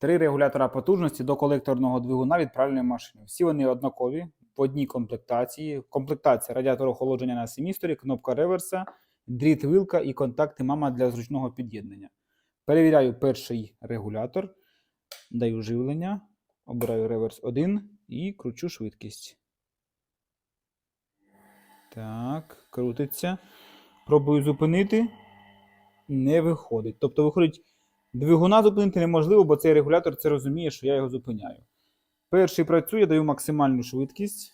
Три регулятора потужності до колекторного двигуна від пральної машини. Всі вони однакові в одній комплектації. Комплектація радіатор охолодження на семісторі, кнопка реверса, дріт вилка і контакти мама для зручного під'єднання. Перевіряю перший регулятор, даю живлення, обираю реверс 1 і кручу швидкість. Так, крутиться. Пробую зупинити. Не виходить. Тобто, виходить, двигуна зупинити неможливо, бо цей регулятор це розуміє, що я його зупиняю. Перший працює, даю максимальну швидкість.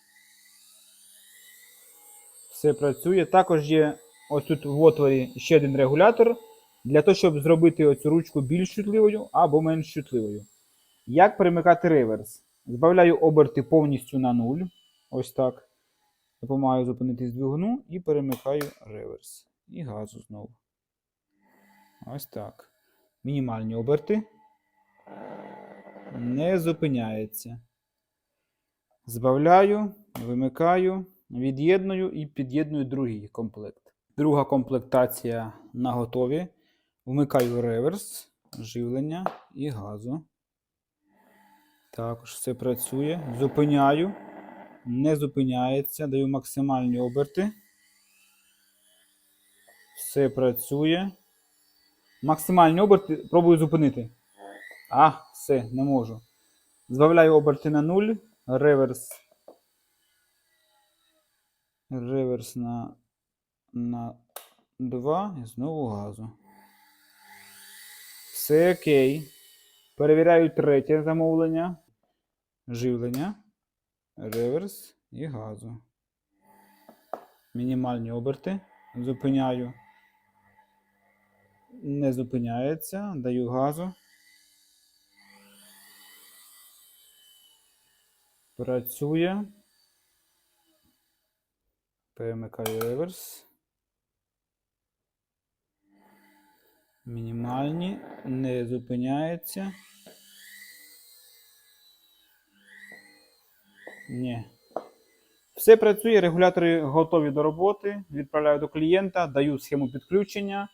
Все працює. Також є ось тут в отворі ще один регулятор для того, щоб зробити оцю ручку більш чутливою або менш чутливою. Як перемикати реверс? Збавляю оберти повністю на нуль. Ось так. Допомагаю зупинитись двигуну і перемикаю реверс. І газу знову. Ось так. Мінімальні оберти. Не зупиняється. Збавляю, вимикаю, від'єдную і під'єдную другий комплект. Друга комплектація на готові. Вмикаю реверс, живлення і газу. Також все працює. Зупиняю. Не зупиняється. Даю максимальні оберти. Все працює. Максимальні оберти пробую зупинити. А, все, не можу. Збавляю оберти на 0. Реверс. Реверс на, на 2 і знову газу. Все окей. Перевіряю третє замовлення. Живлення. Реверс і газу. Мінімальні оберти. Зупиняю. Не зупиняється. Даю газу. Працює. Перемикаю реверс. Мінімальні. Не зупиняється. Ні. Все працює, регулятори готові до роботи. Відправляю до клієнта, даю схему підключення.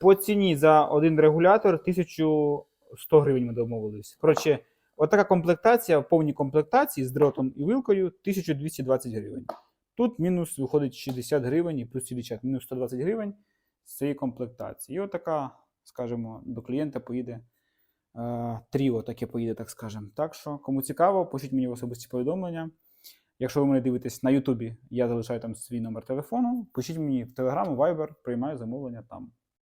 По ціні за один регулятор 1100 гривень ми домовились. Коротше, отака комплектація в повній комплектації з дротом і вилкою 1220 гривень. Тут мінус виходить 60 гривень і плюс сілічат, мінус 120 гривень з цієї комплектації. І отака, скажімо, до клієнта поїде е, тріо, таке поїде, так скажемо. Так що, кому цікаво, пишіть мені в особисті повідомлення. Якщо ви мене дивитесь на Ютубі, я залишаю там свій номер телефону. Пишіть мені в Telegram, Viber, приймаю замовлення там.